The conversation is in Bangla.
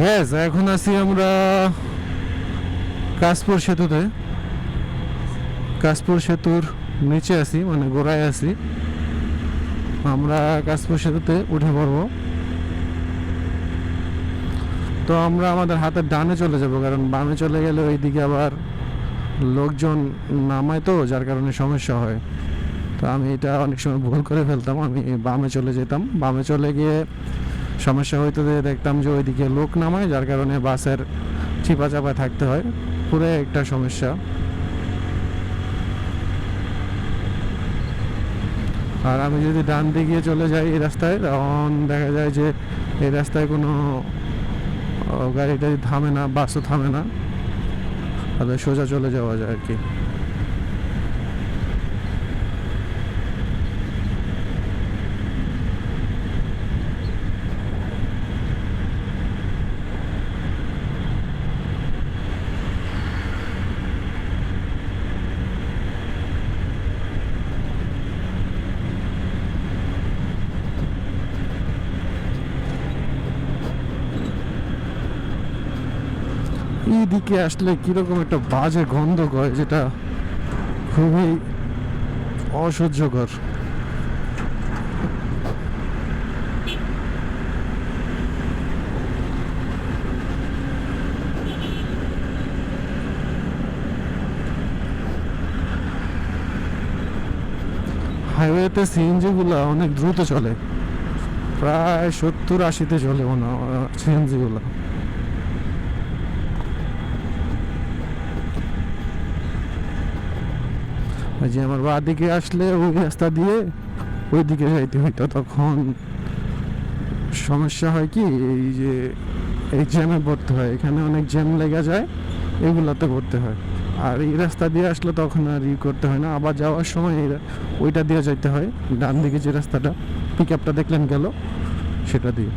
হ্যাঁ এখন আছি আমরা কাশপুর সেতুতে। কাশপুর সেতুর নিচে আছি মানে গোড়ায় আছি। আমরা কাশপুর সেতুতে উঠে পড়ব। তো আমরা আমাদের হাতের ডানে চলে যাব, কারণ বামে চলে গেলে ওইদিকে আবার লোকজন নামায় তো, যার কারণে সমস্যা হয়। তো আমি এটা অনেক সময় ভুল করে ফেলতাম, আমি বামে চলে যেতাম। বামে চলে গিয়ে সমস্যা হইতে দেখতাম যে ওইদিকে লোক নামায়, যার কারণে বাসের চিপা চাপা থাকতে হয়। পুরো একটা সমস্যা। আর আমি যদি ডান দিকে চলে যাই এই রাস্তায়, তখন দেখা যায় যে এই রাস্তায় কোনো গাড়িটা থামে না, বাসও থামে না। তাহলে সোজা চলে যাওয়া যায় আর কি। এইদিকে আসলে কীরকম একটা বাজে গন্ধ করে যেটা খুবই অসহ্যকর। হাইওয়েতে সিএনজি গুলা অনেক দ্রুত চলে। প্রায় সত্তর আশিতে চলে মনে সিএনজি গুলা। ওই যে আমার বাঁ দিকে আসলে ওই রাস্তা দিয়ে ওই দিকে যাইতে হইতো। তখন সমস্যা হয় কি, এই যে, এই জ্যামে পড়তে হয়। এখানে অনেক জ্যাম লেগে যায়, এগুলোতে পড়তে হয়। আর এই রাস্তা দিয়ে আসলে তখন আর ই করতে হয় না। আবার যাওয়ার সময় ওইটা দিয়ে যাইতে হয়। ডান দিকে যে রাস্তাটা পিক আপটা দেখলেন গেল, সেটা দিয়ে।